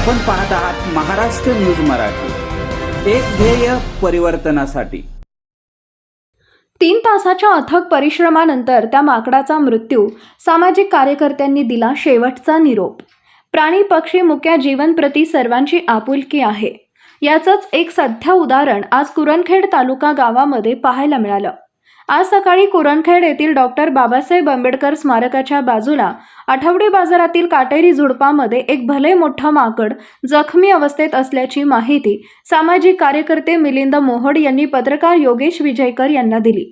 आपण पाहत आहात महाराष्ट्र न्यूज मराठी. एक ध्येय परिवर्तनासाठी. तीन तासाच्या अथक परिश्रमानंतर त्या माकडाचा मृत्यू सामाजिक कार्यकर्त्यांनी दिला शेवटचा निरोप. प्राणी पक्षी मुक्या जीवनप्रती सर्वांची आपुलकी आहे. याचंच एक सध्या उदाहरण आज कुरणखेड तालुका गावामध्ये पाहायला मिळालं. आज सकाळी कुरणखेड येथील डॉक्टर बाबासाहेब आंबेडकर स्मारकाच्या बाजूला आठवडी बाजारातील काटेरी झुडपामध्ये एक भले मोठं माकड जखमी अवस्थेत असल्याची माहिती सामाजिक कार्यकर्ते मिलिंद मोहड यांनी पत्रकार योगेश विजयकर यांना दिली.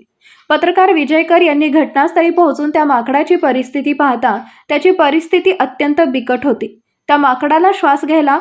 पत्रकार विजयकर यांनी घटनास्थळी पोहोचून त्या माकडाची परिस्थिती पाहता त्याची परिस्थिती अत्यंत बिकट होती. त्या माकडाला श्वास घ्यायला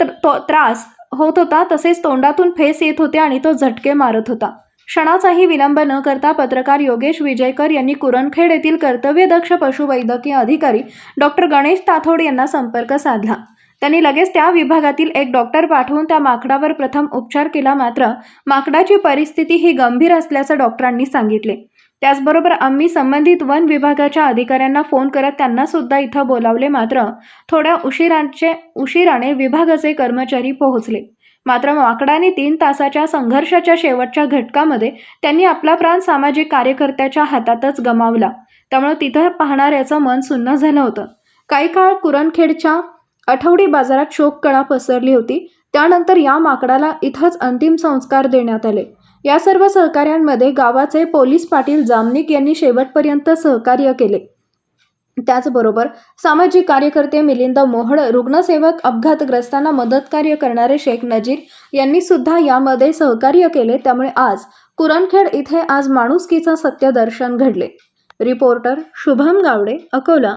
तो त्रास होत होता तसेच तोंडातून फेस येत होते आणि तो झटके मारत होता. क्षणाचाही विलंब न करता पत्रकार योगेश विजयकर यांनी कुरणखेड येथील कर्तव्यदक्ष पशुवैद्यकीय अधिकारी डॉक्टर गणेश ताथोड यांना संपर्क साधला. त्यांनी लगेच त्या विभागातील एक डॉक्टर पाठवून त्या माकडावर प्रथम उपचार केला मात्र माकडाची परिस्थिती ही गंभीर असल्याचं डॉक्टरांनी सांगितले. त्याचबरोबर आम्ही संबंधित वन विभागाच्या अधिकाऱ्यांना फोन करत त्यांना सुद्धा इथं बोलावले मात्र थोड्या उशिराचे उशिराने विभागाचे कर्मचारी पोहोचले. मात्र माकडाने तीन तासाच्या संघर्षाच्या शेवटच्या घटकामध्ये त्यांनी आपला प्राण सामाजिक कार्यकर्त्याच्या हातातच गमावला. त्यामुळे तिथं पाहणाऱ्याचं मन सुन्न झालं होतं. काही काळ कुरणखेडच्या आठवडी बाजारात शोककळा पसरली होती. त्यानंतर या माकडाला इथंच अंतिम संस्कार देण्यात आले. या सर्व सहकार्यांमध्ये गावाचे पोलीस पाटील जामनिक यांनी शेवटपर्यंत सहकार्य केले. त्याचबरोबर सामाजिक कार्यकर्ते मिलिंद मोहड रुग्णसेवक अपघातग्रस्तांना मदत कार्य करणारे शेख नजीर यांनी सुद्धा यामध्ये सहकार्य केले. त्यामुळे आज कुरणखेड इथे आज माणुसकीचं सत्यदर्शन घडले. रिपोर्टर शुभम गावडे अकोला.